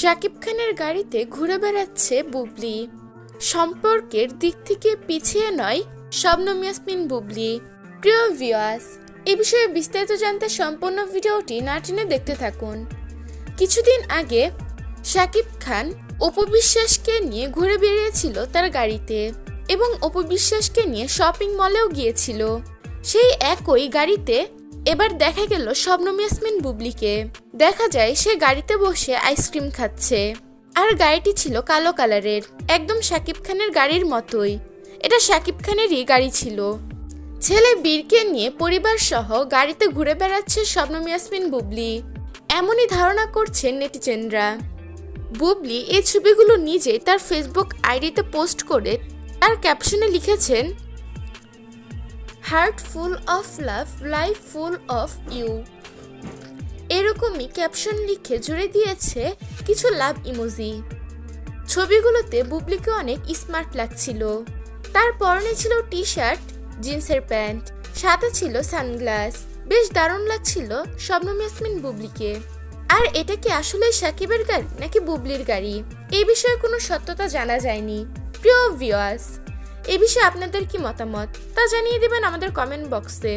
শাকিব খানের গাড়িতে ঘুরে বেড়াচ্ছে বুবলি। সম্পর্কের দিক থেকে পিছিয়ে নয় শবনম ইয়াসমিন বুবলি। প্রিয় ভিউয়ার্স এ বিষয়ে বিস্তারিত জানতে সম্পূর্ণ ভিডিওটি না টেনে দেখতে থাকুন। কিছুদিন আগে শাকিব খান অপবিশ্বাসকে নিয়ে ঘুরে বেরিয়েছিল তার গাড়িতে এবং অপবিশ্বাসকে নিয়ে শপিং মলেও গিয়েছিল। সেই একই গাড়িতে এবার দেখা গেল শবনম ইয়াসমিন বুবলিকে। দেখা যায় সে গাড়িতে বসে আইসক্রিম খাচ্ছে। আর গাড়িটি ছিল কালো কালারের, একদম শাকিব খানের গাড়ির মতোই। এটা শাকিব খানেরই গাড়ি ছিল। ছেলে বীরকে নিয়ে পরিবার সহ গাড়িতে ঘুরে বেড়াচ্ছে শবনম ইয়াসমিন বুবলি। এমনই ধারণা করছেন নেটিজেনরা। বুবলি এই ছবিগুলো নিজেই তার ফেসবুক আইডিতে পোস্ট করে তার ক্যাপশনে লিখেছেন, heart full of love, life full of you. এরকমই ক্যাপশন লিখে জুড়ে দিয়েছে কিছু লাভ ইমোজি। ছবিগুলোতে বুবলিকে অনেক স্মার্ট লাগছিল। তার পরনে ছিল টি শার্ট জিন্সের প্যান্ট, সাথে ছিল সানগ্লাস। বেশ দারুণ লাগছিল শবনম ইয়াসমিন বুবলিকে। আর এটা কি আসলে সাকিবের গাড়ি নাকি বুবলির গাড়ি? এই বিষয়ে কোনো সত্যতা জানা যায়নি। প্রিয় ভিওয়ার্স এ বিষয়ে আপনাদের কি মতামত? তা জানিয়ে দেবেন আমাদের কমেন্ট বক্সে